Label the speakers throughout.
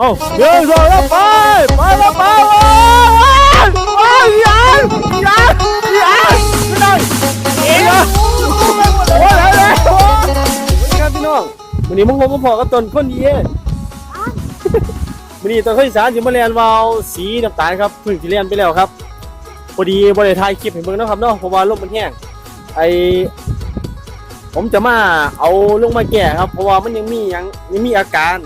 Speaker 1: เอาเดี๋ยวสองแล้วไปไปแล้วไปไปไปยันยันยันไม่ได้เอ็งโอ้ยแล้วแล้วโอ้ยครับพี่น้องวันนี้มึงงงก็พอกับต้นคนดีเอ้วันนี้ต้นข้าวสานอยู่มาเรียนวาวสีน้ำตาลครับพิ่งที่เรียนไปแล้วครับพอดีบริถ่ายคลิปให้เบิ่งนะครับเนาะเพราะว่าลมมันแห้งไอผมจะมาเอาลงมาแก่ครับ เพราะว่ามันยังมียังยังมีอาการ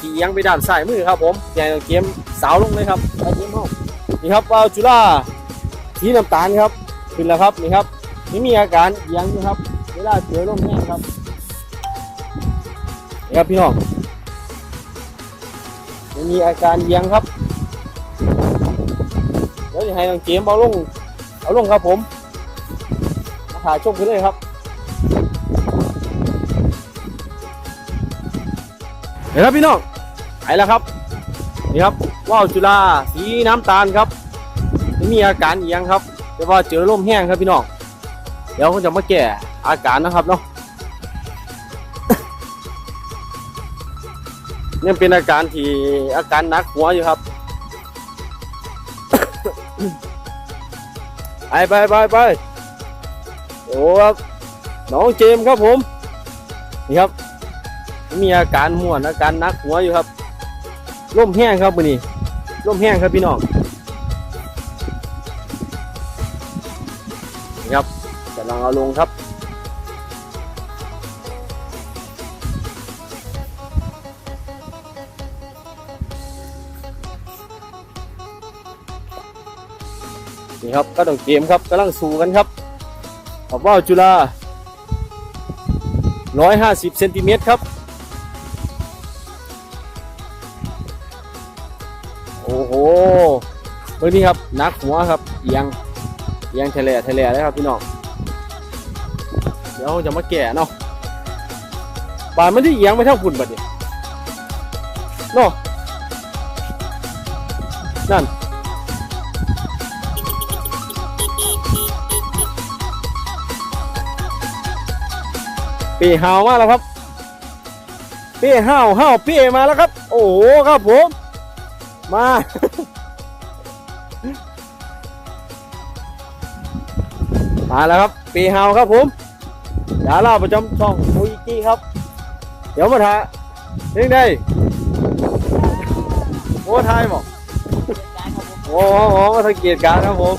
Speaker 1: ขี่เอียงไปด้านซ้ายมือครับผมใหญ่เกมสาวลงเลยครับไอเกมห้องนี่ครับเอาจุฬาสีน้ำตาลครับขึ้นแล้วครับนี่ครับนี่มีอาการเอียงอยู่ครับเวลาเจอลมแห้งครับนี่ครับพี่น้องนี่มีอาการเอียงครับเดี๋ยวจะให้น้องเกมเอาลงเอาลงครับผมมาถ่ายชมกันเลยครับเห็นครับพี่น้อง แล้วครับ นี่ครับว่าวจุฬาสีน้ำตาลครับไม่มีอาการเอียงครับ แต่ว่าเจอลมแห้งครับพี่น้องเดี๋ยวเขาจะมาแก้อาการนะครับเนาะนี่เป็นอาการที่อาการนักหัวอยู่ครับ ไปไปไปไปโอ้ครับน้องเจมส์ครับผม นี่ครับ มีอาการม่วนอาการนักหัวอยู่ครับ ร่มแห้งครับมือนี้ร่มแห้งครับพี่น้องนี่ครับกำลังเอาลงครับนี่ครับก็ต้องเกมครับกำลังสู้กันครับขอบว่าวจุฬา150เซนติเมตรครับ เมื่อนี้ครับนักหัวครับเอียงเอียงทะเลทะเลเลยครับพี่น้องเดี๋ยวเราจะมาแก่เนาะบานมันที่เอียงไปเท่าฝุ่นบัดเนี่ยเนาะนั่นปีหามาแล้วครับปีห้าวห้าปีมาแล้วครับ โอ้โหครับผมมา มาแล้วครับปีเฮาครับผมดาราประจำช่องโมยิกี้ครับ เดี๋ยวมาถ่ายเรื่องใดโอ้ทายบอกโอ้โหมาสังเกตการครับผม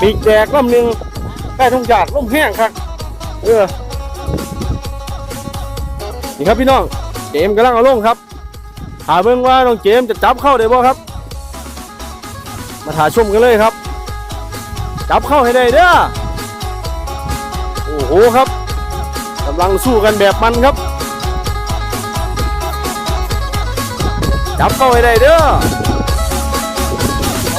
Speaker 1: ปีกแดกลำหนึ่งใกล้ทุ่งหยาดลมแห้งครับเออนี่ครับพี่น้องเกมกำลังเอาลงครับหาเบิ่งว่าน้องเจมส์จะจับเข้าได้บ่ครับ มาถ่ายชมกันเลยครับ จับเข้าให้ได้เด้อโอ้โหครับกำลังสู้กันแบบมันครับ จับเข้าให้ได้เด้อเอ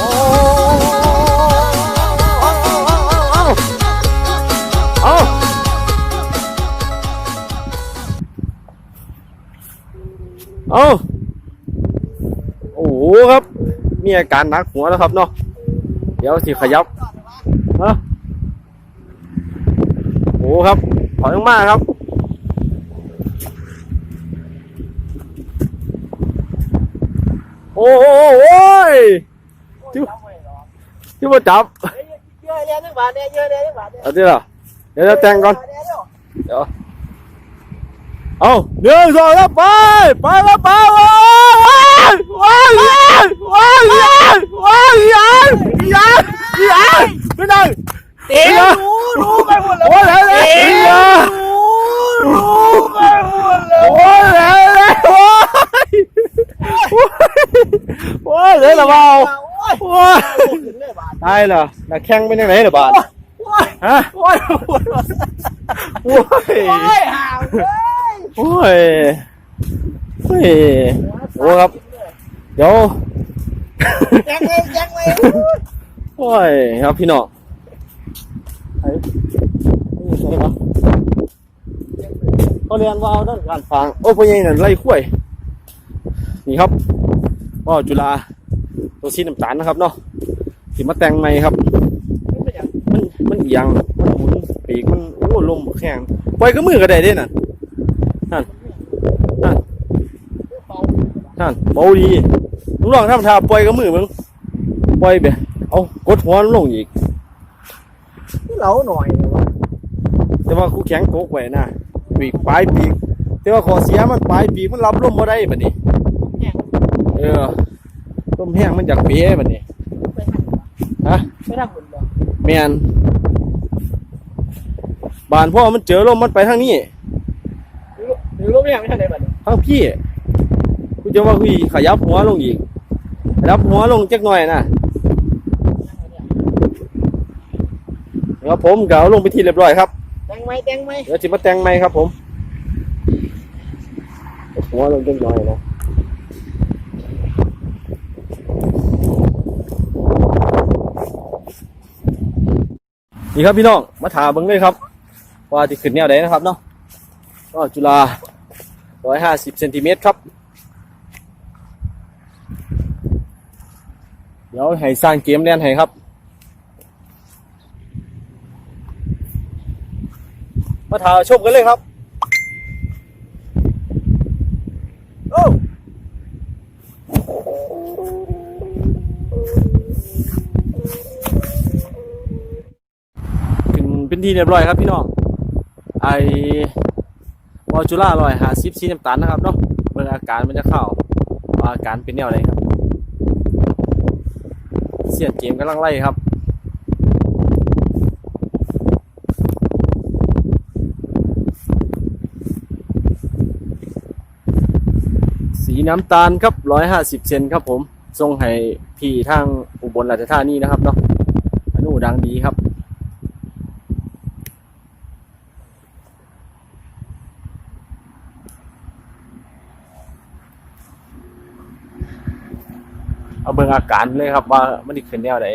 Speaker 1: าเอาเอาโอ้โหครับ มีอาการหนักหัวแล้วครับเนาะ เดี๋ยวสิขยับ ฮะโอ้โหครับ ถอยลงมาครับ โอ้โหโอ้ยที่ที่มาจับ
Speaker 2: เยอะเลยนึกบาทเนี่ยเยอะเลยนึกบาทเนี่ย
Speaker 1: เอาดิล่ะเดี๋ยวเราแต่งก่อน เดี๋ยว เอาหนึ่งสองแล้วไปไปแล้วไปว้ายว้ายว้ายว้ายว้ายยันยันยันไม่ได้
Speaker 2: เต๋รู้รู้ไปหมดแล้ว
Speaker 1: โอ้ยแล้วแล้วยัน
Speaker 2: รู้ไปหมดแล้ว
Speaker 1: โอ้ยแล้วแล้วโอ้ยโอ้ยเลยละเบา
Speaker 2: โอ้ย
Speaker 1: โอ้ย
Speaker 2: ถึงเลยบาท
Speaker 1: ได้เหรอนักแข่งเป็นยังไงเหรอบาท
Speaker 2: โอ้ย
Speaker 1: ฮะ
Speaker 2: โอ้ยโอ้ย
Speaker 1: โอ้ย
Speaker 2: โอ้ยห่างเลย
Speaker 1: โอ้ยโอ้ยโอ้ครับ เดี๋ยว
Speaker 2: แจ้งเลยแจ้ง
Speaker 1: โอ้ยครับพี่น้องไอ้ใช่ปะเขาเรียนว่าเอาด้านการฟังโอ้พ่อใหญ่นั่นไล่ข้วยนี่ครับว่าจุฬาตัวสีน้ำตาลนะครับเนาะที่มาแต่งใหม่ครับ มันมันเอียงมันหมุนปีกมันโอ้ลมแข็งปล่อยก็มือก็ได้ด้น่ะนั่น นั่นนั่นเบาดีมึงลองทำท่าปล่อยกับมือมึงปล่อยไปเอากดหัวมันลงอีก
Speaker 2: นี่เหลาหน่อยเลยวะ
Speaker 1: แต่ว่ากูแข็งโกกไว้นะปีกปลายปีก แต่ว่าขอเสียมันปลายปีกมันรับลมบ่ได้บัดนี้
Speaker 2: แห้ง
Speaker 1: เออลมแห้งมันจากเบี้ยบัดนี้
Speaker 2: ไปทางบ่
Speaker 1: ฮะ
Speaker 2: ไปทางบุญบ่
Speaker 1: แม่นบ้านพ่อมันเจอลมมันไปทางนี้
Speaker 2: หรือรูปเนี่ยไม่ใช่ไหนบัดนี้
Speaker 1: ทางพี่กูจะว่าคุยขยับหัวลงอีกขยับหัวลงจักหน่อยนะแล้วผมก็เอาลงไปที่เรียบร้อยครับ
Speaker 2: แตงไหมแตงไหม
Speaker 1: เดี๋ยวจิมาแต่งใหม่ครับ ผมหัวลงจักหน่อยนะนี่ครับพี่น้องมาถามเบิ่งเลยครับ ว่าจะขึ้นแนวไหนนะครับเนาะก็จุฬา ร้อยห้าสิบเซนติเมตรครับ เดี๋ยวให้สร้างเกมเล่นให้ครับ มาถามชมกันเลยครับโอ้ถึงเป็นที่เรียบร้อยครับพี่น้องไอว อจูล่าลอยหาซิปซีน้ำตาลนะครับเนาะเมื่ออาการมันจะเข้าว่าอาการเป็นแนวไหนครับเสียดเกมกำลังไล่ครับสีน้ำตาลครับร้อยห้าสิบเซนครับผมส่งให้พี่ทางอุบลราชธานีนะครับเนาะอนุดังดีครับ เอาเบิ่งอาการเลยครับ ว่ามันดิขึ้นแนวไหน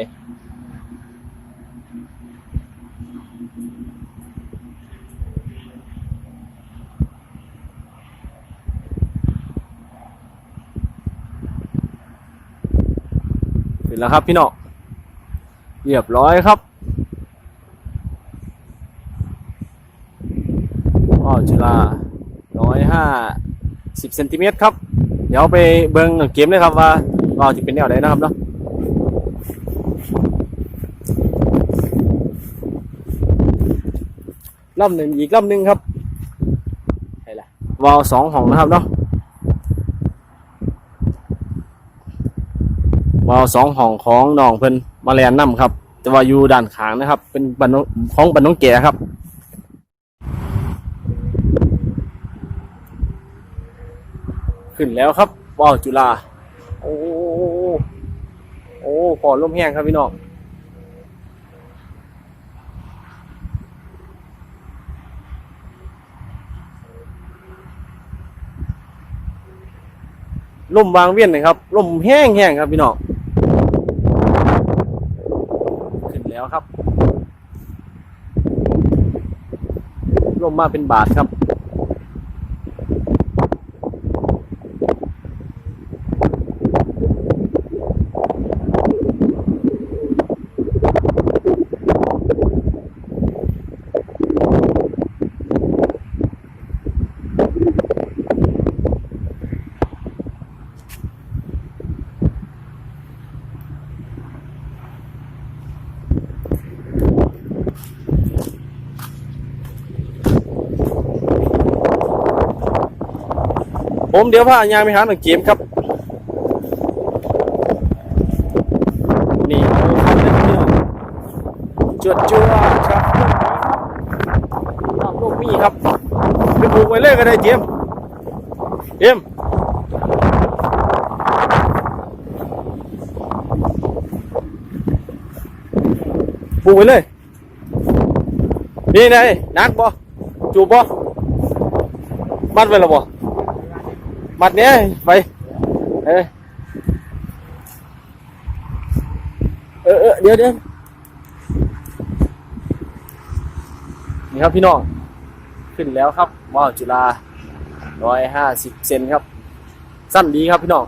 Speaker 1: ขึ้นแล้วครับพี่น้องเรียบร้อยครับอ๋อจุฬาร้อยห้าสิบเซนติเมตรครับ เดี๋ยวไปเบิ่งเกมเลยครับว่า เราจะเป็นแนวไหนนะครับเนาะลำหนึ่งอีกลำหนึ่งครับใช่ละวาวสองห้องนะครับเนาะวาวสองห้องของน้องเพิ่นมาแลนน้ำครับ แต่ว่าอยู่ด้านขางนะครับ เป็นบันของบันน้องแก่ครับขึ้นแล้วครับวาวจุฬาโอ้โอ้ โอ้พอลมแห้งครับพี่น้องลมวางเวียนเลยครับลมแห้งแห้งครับพี่น้องขึ้นแล้วครับลมมาเป็นบาทครับ ผมเดี๋ยวพาญาไปหาหนังเกมครับ นี่เอาครับเรื่องจวดจวดครับรอบลูกมีครับไปปลูกไว้เลยก็ได้เจมส์เจมส์ปลูกไว้เลย นี่ไงนักบ่จูบบ่มัดไว้แล้วบ่ มัดเนี้ยไป เออ เออเออเดี๋ยวเดี๋ยวนี่ครับพี่น้อง ขึ้นแล้วครับ ว้าวจุฬาร้อยห้าสิบเซนครับ สั้นดีครับพี่น้อง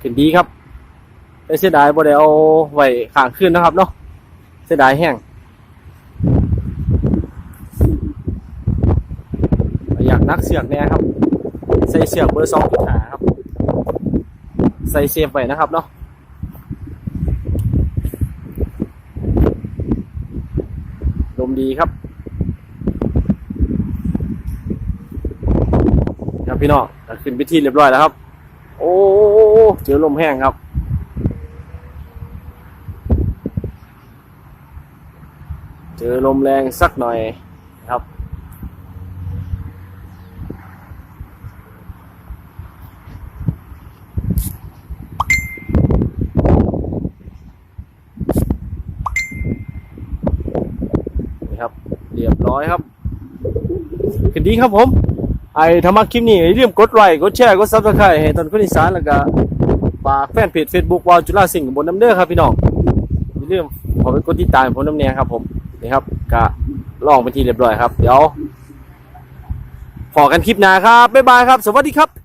Speaker 1: ขึ้นดีครับแต่เสียดายบ่ได้เอาไว้ข้างขึ้นนะครับเนาะ เสียดายแห้ง ไป อยาก นักเสือกแน่ครับ ใส่เสือกเบอร์สองจุดหาครับ ใส่เซฟไว้นะครับเนาะลมดีครับครับพี่น้องขึ้นไปที่เรียบร้อยแล้วครับ โอ้เจอลมแห้งครับเจอลมแรงสักหน่อยครับ นี่ครับ เรียบร้ อยครับคืนดีครับผม ไอ้ธรรมะคลิปนี้อย่าลืมกดไลค์กดแชร์กดซับสไครต์ให้ตอนคนอีสานแล้วก็ฝากแฟนเพจ Facebook วาวจุฬาสิงห์บนน้ำเด้อครับพี่น้องอย่าลืมขอไปกดติดตามผมน้ำเนียครับผมนี่ครับก็ลองไปทีเรียบร้อยครับ เดี๋ยวพอกันคลิปหน้าครับบ๊ายบายครับ สวัสดีครับ